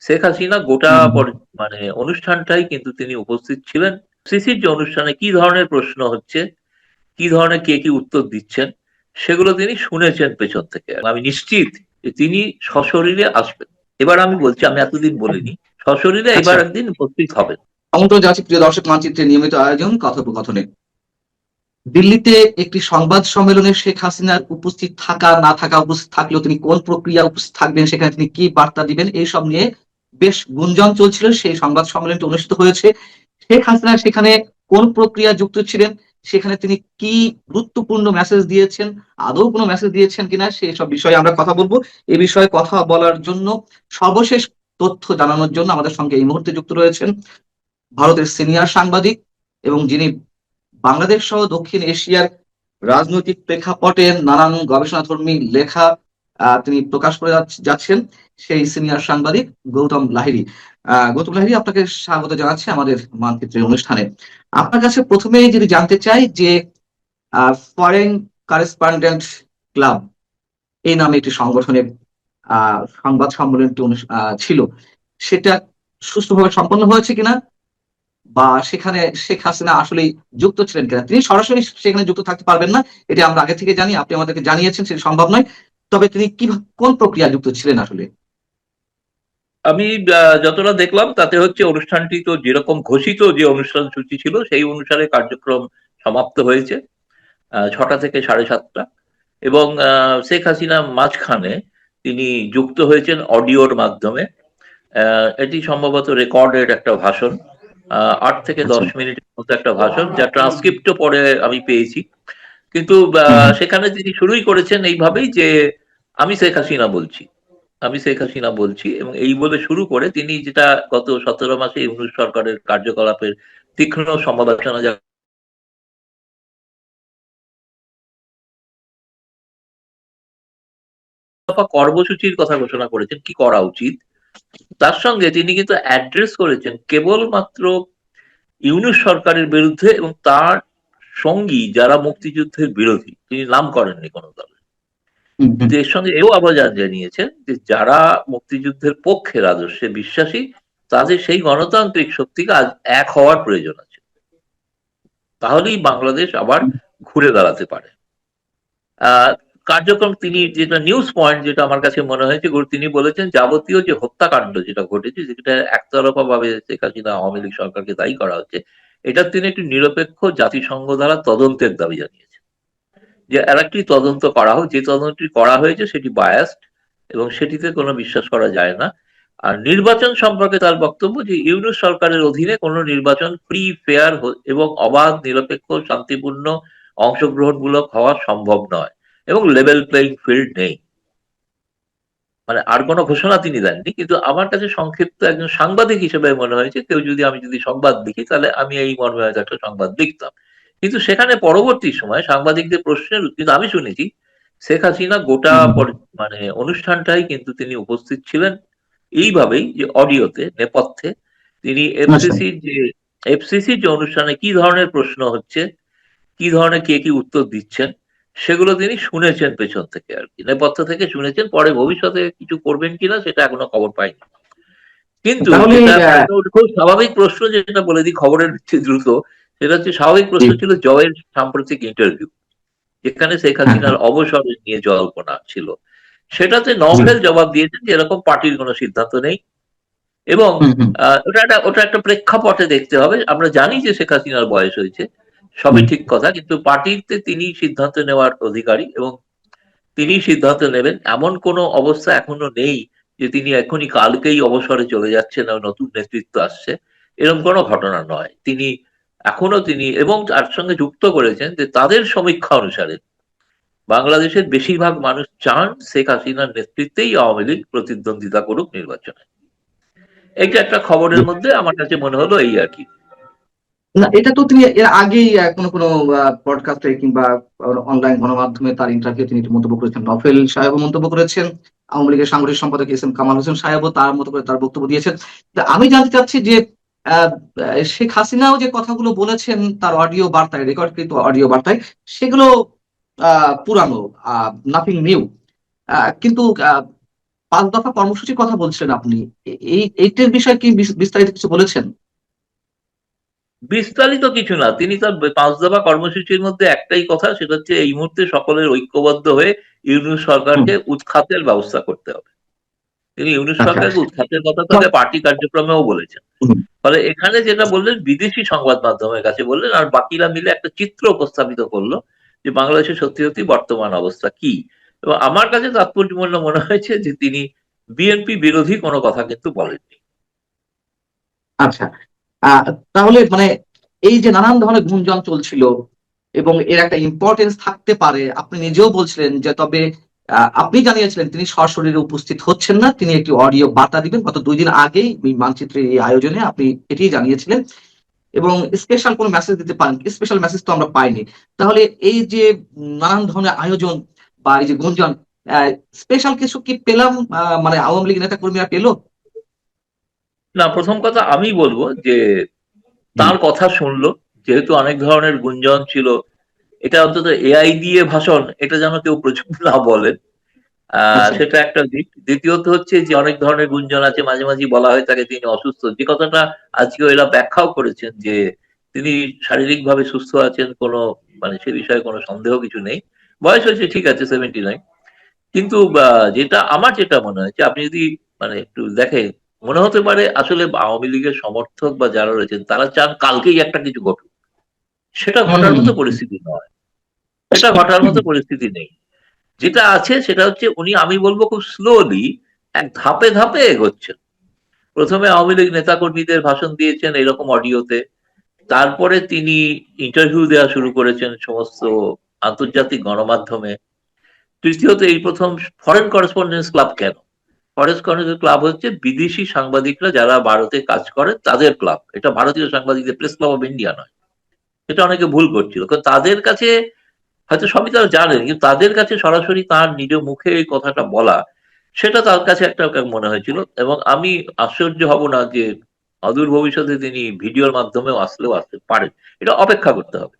শেখ হাসিনা গোটা। মানে অনুষ্ঠানটাই কিন্তু তিনি উপস্থিত ছিলেন। সিসির যে অনুষ্ঠানে কি ধরনের প্রশ্ন হচ্ছে? কি ধরনের কে কি উত্তর দিচ্ছেন? সেগুলো তিনি শুনেছেন পেছন থেকে। আমি নিশ্চিত যে তিনি সশরীরে আসবেন। এবার আমি বলছি আমি এতদিন বলিনি। সশরীরে এবার আচ্ছা। একদিন উপস্থিত হবেন। আমন্ত্রণ জানাচ্ছি প্রিয় দর্শক মানচিত্রে নিয়মিত আয়োজন কথোপকথনে। দিল্লিতে একটি সংবাদ সম্মেলনে শেখ হাসিনার উপস্থিত থাকা না থাকা উপস্থিত থাকলেও তিনি কোন প্রক্রিয়া উপস্থিত থাকবেন সেখানে তিনি কি বার্তা দিবেন এইসব নিয়ে বেশ গুঞ্জন চলছিল, সেই সংবাদ সম্মেলনটি অনুষ্ঠিত হয়েছে। শেখ হাসিনা সেখানে কোন প্রক্রিয়া যুক্ত ছিলেন? সেখানে তিনি কি গুরুত্বপূর্ণ মেসেজ দিয়েছেন? আদৌ কোনো মেসেজ দিয়েছেন কিনা? সেই সব বিষয়ে আমরা কথা বলব। এ বিষয়ে কথা বলার জন্য সর্বশেষ তথ্য জানানোর জন্য আমাদের সঙ্গে এই মুহূর্তে যুক্ত রয়েছেন ভারতের সিনিয়র সাংবাদিক এবং যিনি বাংলাদেশ সহ দক্ষিণ এশিয়ার রাজনৈতিক প্রেক্ষাপটে নানান গবেষণাধর্মী লেখা তিনি প্রকাশ করে যাচ্ছ- যাচ্ছেন সেই সিনিয়র সাংবাদিক গৌতম আহ, গৌতম লাহিড়ী আপনাকে স্বাগত জানাচ্ছি আমাদের মানচিত্রের অনুষ্ঠানে। আপনার কাছে প্রথমেই যদি জানতে চাই যে ফরেন কারেসপন্ডেন্ট ক্লাব এই নামে একটি সংগঠনের সংবাদ সম্মেলনটি ছিল সেটা সুষ্ঠুভাবে সম্পন্ন হয়েছে কিনা? বা সেখানে শেখ হাসিনা আসলে যুক্ত ছিলেন কিনা? তিনি সরাসরি সেখানে যুক্ত থাকতে পারবেন না এটা আমরা আগে থেকে জানি আপনি আমাদেরকে জানিয়েছেন সেটা সম্ভব নয়। তবে তিনি কি কোন প্রক্রিয়া যুক্ত ছিলেন আসলে? আমি যতটা দেখলাম তাতে হচ্ছে অনুষ্ঠানটি তো যেরকম ঘোষিত যে অনুষ্ঠান সূচি ছিল সেই অনুসারে কার্যক্রম সমাপ্ত হয়েছে ছটা থেকে সাড়ে সাতটা। এবং আহ, শেখ হাসিনা মাঝখানে তিনি যুক্ত হয়েছেন অডিওর মাধ্যমে। আহ, এটি সম্ভবত রেকর্ডেড একটা ভাষণ আহ, আট থেকে দশ মিনিটের মতো একটা ভাষণ যা ট্রান্সক্রিপ্টও পরে আমি পেয়েছি। কিন্তু সেখানে তিনি শুরুই করেছেন এইভাবেই যে আমি শেখ হাসিনা বলছি। আমি শেখ হাসিনা বলছি এবং এই বলে শুরু করে তিনি যেটা গত সতেরো মাসে ইউনুস সরকারের কার্যকলাপের তীক্ষ্ণ সমালোচনা যা কর্মসূচির কথা ঘোষণা করেছেন কি করা উচিত? তার সঙ্গে তিনি কিন্তু অ্যাড্রেস করেছেন কেবলমাত্র ইউনুস সরকারের বিরুদ্ধে এবং তার সঙ্গী যারা মুক্তিযুদ্ধের বিরোধী তিনি নাম করেননি কোনো দল। এর সঙ্গে এও আবার জানিয়েছেন যে যারা মুক্তিযুদ্ধের পক্ষের আদর্শে বিশ্বাসী তাদের সেই গণতান্ত্রিক শক্তিকে আজ এক হওয়ার প্রয়োজন আছে। তাহলেই বাংলাদেশ আবার ঘুরে দাঁড়াতে পারে। আহ, কার্যক্রম তিনি যেটা নিউজ পয়েন্ট যেটা আমার কাছে মনে হয়েছে তিনি বলেছেন যাবতীয় যে হত্যাকাণ্ড যেটা ঘটেছে যেটা একতরফা ভাবে শেখ হাসিনা আওয়ামী লীগ সরকারকে দায়ী করা হচ্ছে এটা তিনি একটি নিরপেক্ষ জাতিসংঘ দ্বারা তদন্তের দাবি জানিয়েছেন। যে আর একটি তদন্ত করা হোক, যে তদন্তটি করা হয়েছে সেটি বায়াসড এবং সেটিতে কোনো বিশ্বাস করা যায় না। আর নির্বাচন সম্পর্কে তার বক্তব্য যে ইউনুস সরকারের অধীনে কোনো নির্বাচন ফ্রি ফেয়ার এবং অবাধ, নিরপেক্ষ, শান্তিপূর্ণ, অংশগ্রহণমূলক হওয়া সম্ভব নয় এবং লেভেল প্লেইং ফিল্ড নেই। মানে আর কোনো ঘোষণা তিনি দেননি কিন্তু আমার কাছে সংক্ষিপ্ত একজন সাংবাদিক হিসেবে মনে হয়েছে কেউ যদি আমি যদি সংবাদ লিখি তাহলে আমি এই মর্মে হয়তো একটা সংবাদ লিখতাম। কিন্তু সেখানে পরবর্তী সময় সাংবাদিকদের প্রশ্নের কিন্তু আমি শুনেছি শেখ হাসিনা গোটা মানে অনুষ্ঠানটাই কিন্তু তিনি উপস্থিত ছিলেন এইভাবেই যে অডিওতে নেপথ্যে। তিনি এফসিসির যে এফসিসির যে অনুষ্ঠানে কি ধরনের প্রশ্ন হচ্ছে কি ধরনের কে কি উত্তর দিচ্ছেন সেগুলো তিনি শুনেছেন পেছন থেকে আর কি। নেপথ্য থেকে শুনেছেন পরে ভবিষ্যতে কিছু করবেন কিনা সেটা এখনও খবর পাইনি। কিন্তু খুব স্বাভাবিক প্রশ্ন যেটা বলে দিই খবরের দ্রুত সেটা হচ্ছে স্বাভাবিক প্রশ্ন ছিল জয়ের সাম্প্রতিক ইন্টারভিউ যেখানে শেখ হাসিনার অবসর নিয়ে জল্পনা ছিল। সেটাতে নভেল জবাব দিয়েছেন যে এরকম পার্টির কোনো সিদ্ধান্ত নেই। এবং ওটা একটা ওটা একটা প্রেক্ষাপটে দেখতে হবে। আমরা জানি যে শেখ হাসিনার বয়স হয়েছে। সবই ঠিক কথা কিন্তু পার্টিতে তিনি সিদ্ধান্ত নেওয়ার অধিকারী এবং তিনি সিদ্ধান্ত নেবেন। এমন কোনো অবস্থা এখনও নেই যে তিনি এখনই কালকেই অবসরে চলে যাচ্ছেন নতুন নেতৃত্ব আসছে। এরকম কোনো ঘটনা নয়। তিনি এখনও তিনি এবং তার সঙ্গে যুক্ত করেছেন যে তাদের সমীক্ষা অনুসারে বাংলাদেশের বেশিরভাগ মানুষ চান শেখ হাসিনার নেতৃত্বেই আওয়ামী লীগ প্রতিদ্বন্দ্বিতা করুক নির্বাচনে। এইটা একটা খবরের মধ্যে আমার কাছে মনে হলো এই আর কি। না, এটা তো তিনি এর আগেই কোনো কোনো পডকাস্টে কিংবা অনলাইন গণমাধ্যমে তার ইন্টারভিউ তিনি মন্তব্য করেছেন। নফেল সাহেব মন্তব্য করেছেন। আওয়ামী লীগের সাংগঠনিক সম্পাদক এস এম কামাল হোসেন সাহেবও তার মতো করে তার বক্তব্য দিয়েছেন। আমি জানতে চাচ্ছি যে শেখ হাসিনাও যে কথাগুলো বলেছেন তার অডিও বার্তায় রেকর্ড রেকর্ডকৃত অডিও বার্তায়, সেগুলো পুরানো নাথিং নিউ কিন্তু পাঁচ দফা কর্মসূচির কথা বলছিলেন আপনি। এই, এইটার বিষয়ে কি বিস্তারিত কিছু বলেছেন? বিস্তারিত কিছু না। তিনি তার পাঁচ দফা কর্মসূচির মধ্যে একটাই কথা সেটা হচ্ছে এই মুহূর্তে সকলের ঐক্যবদ্ধ হয়ে ইউনুস সরকারকে উৎখাতের ব্যবস্থা করতে হবে। তিনি ইউনুস আচ্ছা। সরকারকে উৎখাতের কথা তাহলে পার্টি কার্যক্রমেও বলেছেন। ফলে এখানে যেটা বললেন বিদেশি সংবাদ মাধ্যমের কাছে বললেন আর বাকিরা মিলে একটা চিত্র উপস্থাপিত করল যে বাংলাদেশের সত্যি সত্যি বর্তমান অবস্থা কি। এবং আমার কাছে তাৎপর্যপূর্ণ মনে হয়েছে যে তিনি বিএনপি বিরোধী কোনো কথা কিন্তু বলেননি। আচ্ছা তাহলে মানে এই যে নানান ধরনের গুঞ্জন চলছিল এবং এর একটা ইম্পর্টেন্স থাকতে পারে, আপনি নিজেও বলছিলেন যে তবে আপনি জানিয়েছিলেন তিনি সশরীরে উপস্থিত হচ্ছেন না, তিনি একটি অডিও বার্তা দিবেন, গত দুই দিন আগেই মানচিত্রের এই আয়োজনে আপনি এটি জানিয়েছিলেন এবং স্পেশাল কোনো মেসেজ দিতে পারেন স্পেশাল মেসেজ তো আমরা পাইনি। তাহলে এই যে নানান ধরনের আয়োজন বা এই যে গুঞ্জন স্পেশাল কিছু কি পেলাম? মানে আওয়ামী লীগ নেতা কর্মীরা পেল? না প্রথম কথা আমি বলব যে তার কথা শুনলো যেহেতু অনেক ধরনের গুঞ্জন ছিল এটা অন্তত এআই দিয়ে ভাষণ এটা যেন কেউ প্রচুর না বলেন। আচ্ছা। সেটা একটা দিক। দ্বিতীয়ত হচ্ছে যে অনেক ধরনের গুঞ্জন আছে মাঝে মাঝে বলা হয় তাকে তিনি অসুস্থ। যে কথাটা আজকে এরা ব্যাখ্যাও করেছেন যে তিনি শারীরিকভাবে সুস্থ আছেন কোনো মানে সে বিষয়ে কোনো সন্দেহ কিছু নেই। বয়স হয়েছে ঠিক আছে সেভেন্টি নাইন কিন্তু যেটা আমার যেটা মনে হয়েছে আপনি যদি মানে একটু দেখেন মনে হতে পারে আসলে আওয়ামী লীগের সমর্থক বা যারা রয়েছেন তারা চান কালকেই একটা কিছু ঘটুক। সেটা ঘটার মতো পরিস্থিতি নয়। সেটা ঘটার মতো পরিস্থিতি নেই। যেটা আছে সেটা হচ্ছে উনি আমি বলব খুব স্লোলি এক ধাপে ধাপে এগোচ্ছেন। প্রথমে আওয়ামী লীগ নেতাকর্মীদের ভাষণ দিয়েছেন এরকম অডিওতে। তারপরে তিনি ইন্টারভিউ দেওয়া শুরু করেছেন সমস্ত আন্তর্জাতিক গণমাধ্যমে। তৃতীয়ত এই প্রথম ফরেন করেসপন্ডেন্স ক্লাব কেন? ফরেন করেসপন্ডেন্স ক্লাব হচ্ছে বিদেশি সাংবাদিকরা যারা ভারতে কাজ করে তাদের ক্লাব এটা ভারতীয় সাংবাদিকদের প্রেস ক্লাব অফ ইন্ডিয়া নয়। এটা অনেকে ভুল করছিল। কারণ তাদের কাছে হয়তো সবই তারা জানেন কিন্তু তাদের কাছে সরাসরি তার নিজ মুখে এই কথাটা বলা সেটা তার কাছে একটা মনে হয়েছিল। এবং আমি আশ্চর্য হব না যে অদূর ভবিষ্যতে তিনি ভিডিওর মাধ্যমেও আসলেও আসতে পারেন। এটা অপেক্ষা করতে হবে।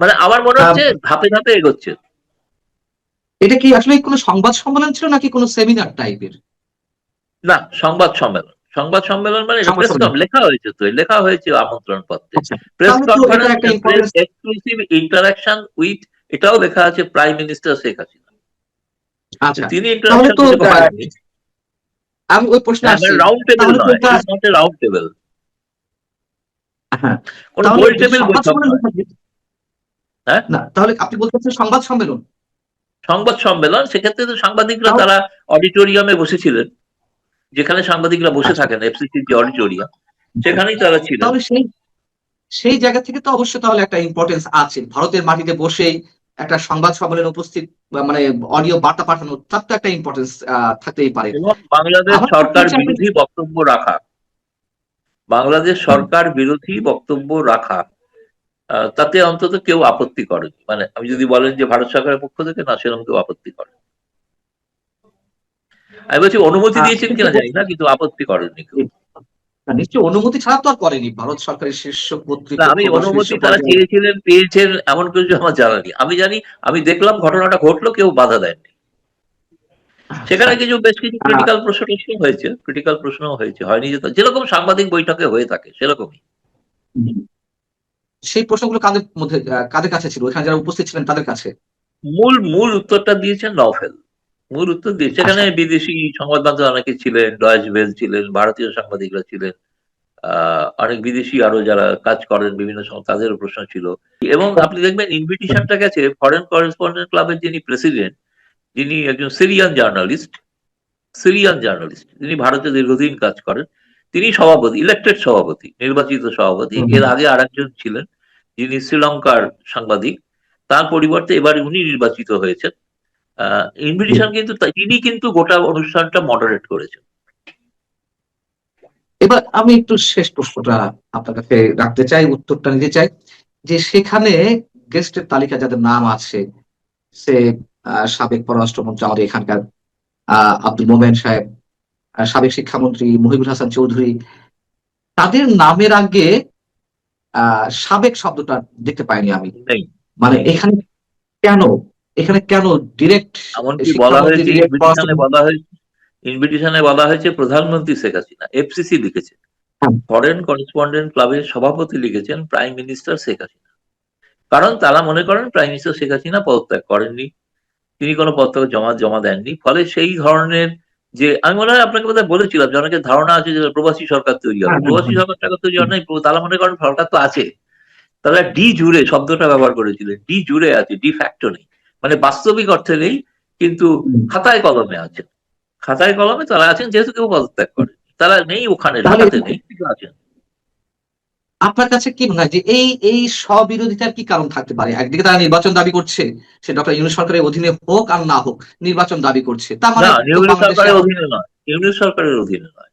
মানে আমার মনে হচ্ছে ধাপে ধাপে এগোচ্ছে। এটা কি আসলে কোনো সংবাদ সম্মেলন ছিল নাকি কোনো সেমিনার টাইপের না সংবাদ সম্মেলন। সংবাদ সম্মেলন মানে প্রেস লেখা হয়েছে তো লেখা হয়েছে আমন্ত্রণ পত্রে। Press conference exclusive interaction with এটাও লেখা আছে প্রাইম মিনিস্টার শেখ হাসিনা আচ্ছা তিনি ইন্টারাকশন আমি ওই প্রশ্নে আসছি। রাউন্ড টেবিল তাহলে নয় রাউন্ড টেবিল হ্যাঁ কোন গোল টেবিল হ্যাঁ? না তাহলে আপনি বলতে চাচ্ছেন সংবাদ সম্মেলন? সংবাদ সম্মেলন সেক্ষেত্রে তো সাংবাদিকরা তারা অডিটোরিয়ামে বসেছিলেন। যেখানে সাংবাদিকরা বসে আচ্ছা। থাকেন এফসিসির যে অডিটোরিয়াম সেখানেই তারা ছিলেন। তাহলে সেই সেই জায়গা থেকে তো অবশ্যই তাহলে একটা ইম্পর্টেন্স আছে। ভারতের মাটিতে বসেই একটা সংবাদ সম্মেলনে উপস্থিত মানে অডিও বার্তা পাঠানো তার তো একটা ইম্পর্টেন্স থাকতেই পারে। বাংলাদেশ সরকার বিরোধী বক্তব্য রাখা। বাংলাদেশ সরকার বিরোধী বক্তব্য রাখা। তাতে অন্তত কেউ আপত্তি করেনি মানে আমি যদি বলেন যে ভারত সরকারের পক্ষ থেকে না সেরকম কেউ আপত্তি করে আমি বলছি অনুমতি দিয়েছেন কিনা জানি না কিন্তু আপত্তি করেনি কেউ। না, নিশ্চয়ই অনুমতি ছাড়া তো আর করেনি ভারত সরকারের শীর্ষ কর্তৃপক্ষ আমি অনুমতি তারা চেয়েছিলেন পেয়েছেন এমন কিছু আমার জানা নেই। আমি জানি আমি দেখলাম ঘটনাটা ঘটলো কেউ বাধা দেয়নি সেখানে কিছু বেশ কিছু ক্রিটিক্যাল প্রশ্ন হয়েছে ক্রিটিক্যাল প্রশ্ন হয়েছে। হয়নি যে যেরকম সাংবাদিক বৈঠকে হয়ে থাকে সেরকমই। সেই প্রশ্নগুলো কাদের মধ্যে কাদের কাছে ছিল? এখানে যারা উপস্থিত ছিলেন তাদের কাছে। মূল মূল উত্তরটা দিয়েছেন নভেল। মূল উত্তর দিয়ে সেখানে বিদেশি সংবাদ মাধ্যম অনেকে ছিলেন ডয়েজ ভেল ছিলেন ভারতীয় সাংবাদিকরা ছিলেন অনেক বিদেশি আরও যারা কাজ করেন বিভিন্ন সময় তাদেরও প্রশ্ন ছিল। এবং আপনি দেখবেন ইনভিটেশনটা গেছে ফরেন করেসপন্ডেন্ট ক্লাবের যিনি প্রেসিডেন্ট যিনি একজন সিরিয়ান জার্নালিস্ট সিরিয়ান জার্নালিস্ট যিনি ভারতে দীর্ঘদিন কাজ করেন। তিনি সভাপতি ইলেক্টেড সভাপতি নির্বাচিত সভাপতি। এর আগে আরেকজন ছিলেন যিনি শ্রীলঙ্কার সাংবাদিক। তার পরিবর্তে এবার উনি নির্বাচিত হয়েছেন। ইনভিটেশন কিন্তু তিনি কিন্তু গোটা অনুষ্ঠানটা মডারেট করেছেন। এবার আমি একটু শেষ প্রশ্নটা আপনার কাছে রাখতে চাই উত্তরটা নিতে চাই যে সেখানে গেস্টের তালিকা যাদের নাম আছে সে সাবেক পররাষ্ট্রমন্ত্রী আমাদের এখানকার আহ, আব্দুল মোমেন সাহেব সাবেক শিক্ষামন্ত্রী মহিবুল হাসান চৌধুরী তাদের নামের আগে সাবেক শব্দটা দেখতে পাইনি আমি। মানে এখানে কেন? এখানে কেন ডিরেক্ট বলা হয়েছে বলা হয়েছে ইনভিটেশনে বলা হয়েছে প্রধানমন্ত্রী শেখ হাসিনা এফসিসি লিখেছে। ফরেন করেসপন্ডেন্ট ক্লাবের সভাপতি লিখেছেন প্রাইম মিনিস্টার শেখ হাসিনা। কারণ তারা মনে করেন প্রাইম মিনিস্টার শেখ হাসিনা পদত্যাগ করেননি। তিনি কোনো পদত্যাগ জমা জমা দেননি। ফলে সেই ধরনের যে আমি মনে হয় আপনাকে বোধহয় বলেছিলাম যে অনেকের ধারণা আছে যে প্রবাসী সরকার তৈরি হ্যাঁ, হবে। হ্যাঁ, প্রবাসী সরকারটা সরকার টাকা তৈরি হয় নাই তারা মনে করেন সরকার তো আছে। তারা ডি জুড়ে শব্দটা ব্যবহার করেছিলেন ডি জুড়ে আছে ডি ফ্যাক্টর নেই। মানে বাস্তবিক অর্থে নেই কিন্তু খাতায় কলমে আছেন খাতায় কলমে তারা আছেন যেহেতু কেউ পদত্যাগ করে তারা নেই ওখানে ঢাকাতে নেই। কিন্তু আছেন আপনার কাছে কি মনে হয় যে এই এই স্ববিরোধিতার কি কারণ থাকতে পারে? একদিকে তারা নির্বাচন দাবি করছে সে ডক্টর ইউনুস সরকারের অধীনে হোক আর না হোক নির্বাচন দাবি করছে। তার মানে সরকারের অধীনে নয়।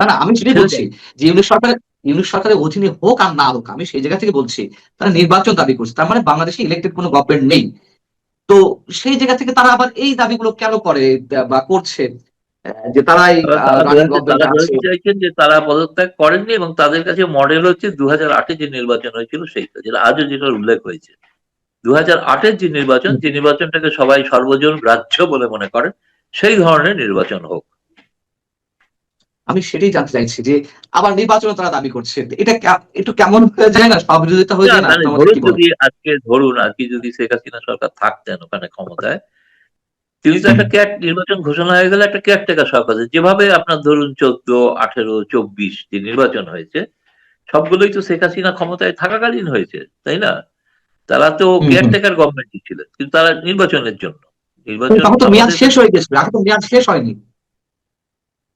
না না আমি সেটাই। বলছি যে ইউনুস সরকারের ইউনুস সরকারের অধীনে হোক আর না হোক আমি সেই জায়গা থেকে বলছি তারা নির্বাচন দাবি করছে। তার মানে বাংলাদেশে ইলেক্টেড কোনো গভর্নমেন্ট নেই। তো সেই জায়গা থেকে তারা আবার এই দাবিগুলো কেন করে বা করছে? যে তারাই চাইছেন যে তারা পদত্যাগ করেননি এবং তাদের কাছে মডেল হচ্ছে দু হাজার আটে যে নির্বাচন হয়েছিল সেইটা যেটা আজও যেটা উল্লেখ হয়েছে। দু হাজার আটের যে নির্বাচন যে নির্বাচনটাকে সবাই সর্বজন গ্রাহ্য বলে মনে করেন সেই ধরনের নির্বাচন হোক। আমি সেটাই জানতে চাইছি যে আবার নির্বাচনে তারা দাবি করছে। এটা একটু কেমন হয়ে যায় না? স্ববিরোধিতা হয়ে যায় না কি? যদি আজকে ধরুন আজকে যদি শেখ হাসিনা সরকার থাকতেন ওখানে ক্ষমতায় তিনি তো একটা ক্যাট নির্বাচন ঘোষণা হয়ে গেলে একটা কেয়ারটেকার সরকার আছে। যেভাবে আপনার ধরুন চোদ্দ আঠেরো চব্বিশ যে নির্বাচন হয়েছে সবগুলোই তো শেখ হাসিনা ক্ষমতায় থাকাকালীন হয়েছে তাই না তারা তো। কেয়ারটেকার গভর্নমেন্টই ছিলেন কিন্তু তারা নির্বাচনের জন্য নির্বাচন তো মেয়াদ শেষ হয়ে গেছিল এখন তো মেয়াদ শেষ হয়নি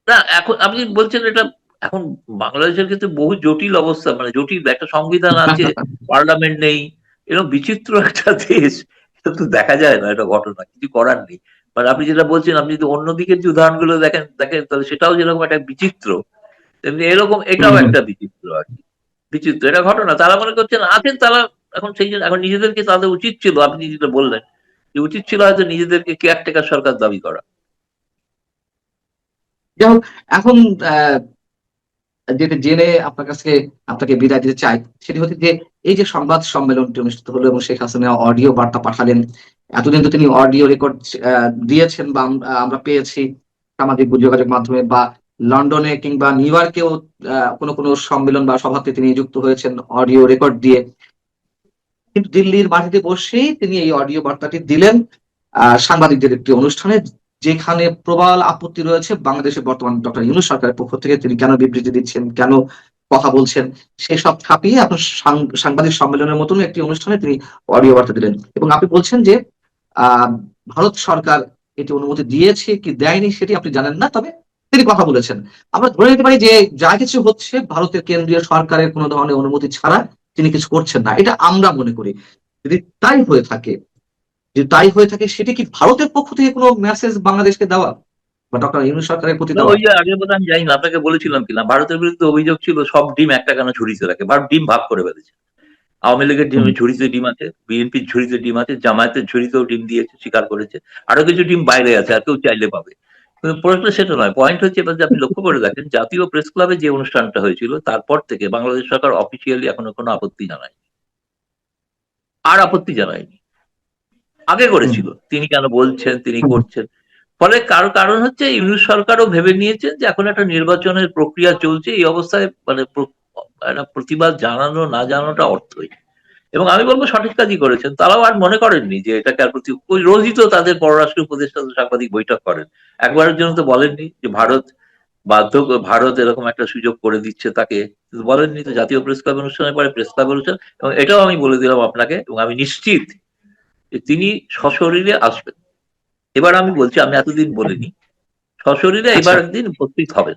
না এখন আপনি বলছেন এটা এখন বাংলাদেশের ক্ষেত্রে বহু জটিল অবস্থা মানে জটিল একটা সংবিধান আছে পার্লামেন্ট নেই এরকম বিচিত্র একটা দেশ এটা তো দেখা যায় না এটা ঘটনা কিছু করার নেই মানে আপনি যেটা বলছেন আপনি যদি অন্যদিকের যে উদাহরণগুলো দেখেন দেখেন তাহলে সেটাও যেরকম একটা বিচিত্র। তেমনি এরকম এটাও একটা বিচিত্র আর কি। বিচিত্র এটা ঘটনা। তারা মনে করছেন আছেন তারা এখন সেই জন্য এখন নিজেদেরকে তাদের উচিত ছিল আপনি যেটা বললেন যে উচিত ছিল হয়তো নিজেদেরকে কেয়ারটেকার সরকার দাবি করা। এখন আহ, যেটা জেনে আপনার কাছে আপনাকে বিদায় দিতে চাই সেটি হচ্ছে যে এই যে সংবাদ সম্মেলনটি অনুষ্ঠিত হলো এবং শেখ হাসিনা অডিও বার্তা পাঠালেন এতদিন তো তিনি অডিও রেকর্ড দিয়েছেন বা আমরা পেয়েছি সামাজিক যোগাযোগ মাধ্যমে বা লন্ডনে কিংবা নিউ ইয়র্কেও কোনো কোনো সম্মেলন বা সভাতে তিনি যুক্ত হয়েছেন অডিও রেকর্ড দিয়ে। কিন্তু দিল্লির মাটিতে বসেই তিনি এই অডিও বার্তাটি দিলেন সাংবাদিকদের একটি অনুষ্ঠানে, যেখানে প্রবল আপত্তি রয়েছে বাংলাদেশের বর্তমান ডক্টর ইউনুস সরকারের পক্ষ থেকে। তিনি কেন বিবৃতি দিচ্ছেন, কেন কথা বলছেন সেসব ছাপিয়ে আপনার সাংবাদিক সম্মেলনের মতন একটি অনুষ্ঠানে তিনি অডিও বার্তা দিলেন। এবং আপনি বলছেন যে ভারত সরকার এটি অনুমতি দিয়েছে কি দেয়নি সেটি আপনি জানেন না তবে তিনি কথা বলেছেন। আমরা ধরে নিতে পারি যে যা কিছু হচ্ছে ভারতের কেন্দ্রীয় সরকারের কোনো ধরনের অনুমতি ছাড়া তিনি কিছু করছেন না। এটা আমরা মনে করি। যদি তাই হয়ে থাকে যদি তাই হয়ে থাকে সেটি কি ভারতের পক্ষ থেকে কোনো মেসেজ বাংলাদেশকে দেওয়া বা ডক্টর ইউনুস সরকারের প্রতি দেওয়া? ওই আগে বোধ আমি জানি না আপনাকে বলেছিলাম কিনা ভারতের বিরুদ্ধে অভিযোগ ছিল সব ডিম একটা কেন ঝুড়িতে রাখে ভারত ডিম ভাগ করে ফেলেছে। আওয়ামী লীগের। ঝুড়িতে ডিম আছে বিএনপির ঝুড়িতে ডিম আছে জামায়াতের ঝুড়িতেও ডিম দিয়েছে স্বীকার করেছে। আরও কিছু ডিম বাইরে আছে আর কেউ চাইলে পাবে। কিন্তু প্রশ্ন সেটা নয় পয়েন্ট হচ্ছে এবার আপনি লক্ষ্য করে দেখেন জাতীয় প্রেস ক্লাবে যে অনুষ্ঠানটা হয়েছিল তারপর থেকে বাংলাদেশ সরকার অফিসিয়ালি এখনও কোনো আপত্তি জানায়নি। আর আপত্তি জানায়নি। আগে করেছিল তিনি কেন বলছেন তিনি করছেন। ফলে কার কারণ হচ্ছে ইউনুস সরকারও ভেবে নিয়েছেন যে এখন একটা নির্বাচনের প্রক্রিয়া চলছে এই অবস্থায় মানে একটা প্রতিবাদ জানানো না জানানোটা অর্থই। এবং আমি বলব সঠিক কাজই করেছেন। তারাও আর মনে করেননি যে এটাকে আর প্রতি ওই রোজই তো তাদের পররাষ্ট্র উপদেষ্টা তো সাংবাদিক বৈঠক করেন। একবারের জন্য তো বলেননি যে ভারত বাধ্য ভারত এরকম একটা সুযোগ করে দিচ্ছে তাকে। বলেননি তো জাতীয় প্রেস ক্লাব অনুষ্ঠানের পরে প্রেস ক্লাব অনুষ্ঠান এবং এটাও আমি বলে দিলাম আপনাকে এবং আমি নিশ্চিত যে তিনি সশরীরে আসবেন। এবার আমি বলছি আমি এতদিন বলিনি। সশরীরে এবার আচ্ছা। একদিন উপস্থিত হবেন।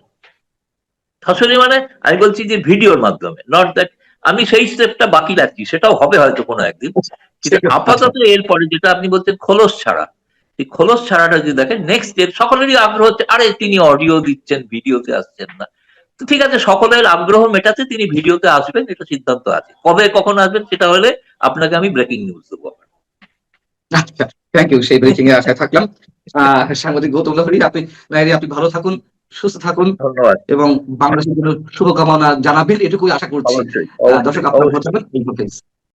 সশরীরে মানে আমি বলছি যে ভিডিওর মাধ্যমে নট দ্যাট আমি সেই স্টেপটা বাকি রাখছি সেটাও হবে হয়তো কোনো একদিন। কিন্তু আচ্ছা। আপাতত এরপরে যেটা আপনি বলছেন খোলস ছাড়া এই খোলস ছাড়াটা যদি দেখেন নেক্সট স্টেপ সকলেরই আগ্রহ হচ্ছে আরে তিনি অডিও দিচ্ছেন ভিডিওতে আসছেন না। তো ঠিক আছে সকলের আগ্রহ মেটাতে তিনি ভিডিওতে আসবেন এটা সিদ্ধান্ত আছে। কবে কখন আসবেন সেটা হলে আপনাকে আমি ব্রেকিং নিউজ দেবো আচ্ছা থ্যাংক ইউ সেই ব্রেকিং এর আশায় থাকলাম। আহ সাংবাদিক গৌতম লহরি আপনি আপনি ভালো থাকুন। সুস্থ থাকুন এবং বাংলাদেশের জন্য শুভকামনা জানাবেন এটুকুই আশা করছি। দর্শক আপনারা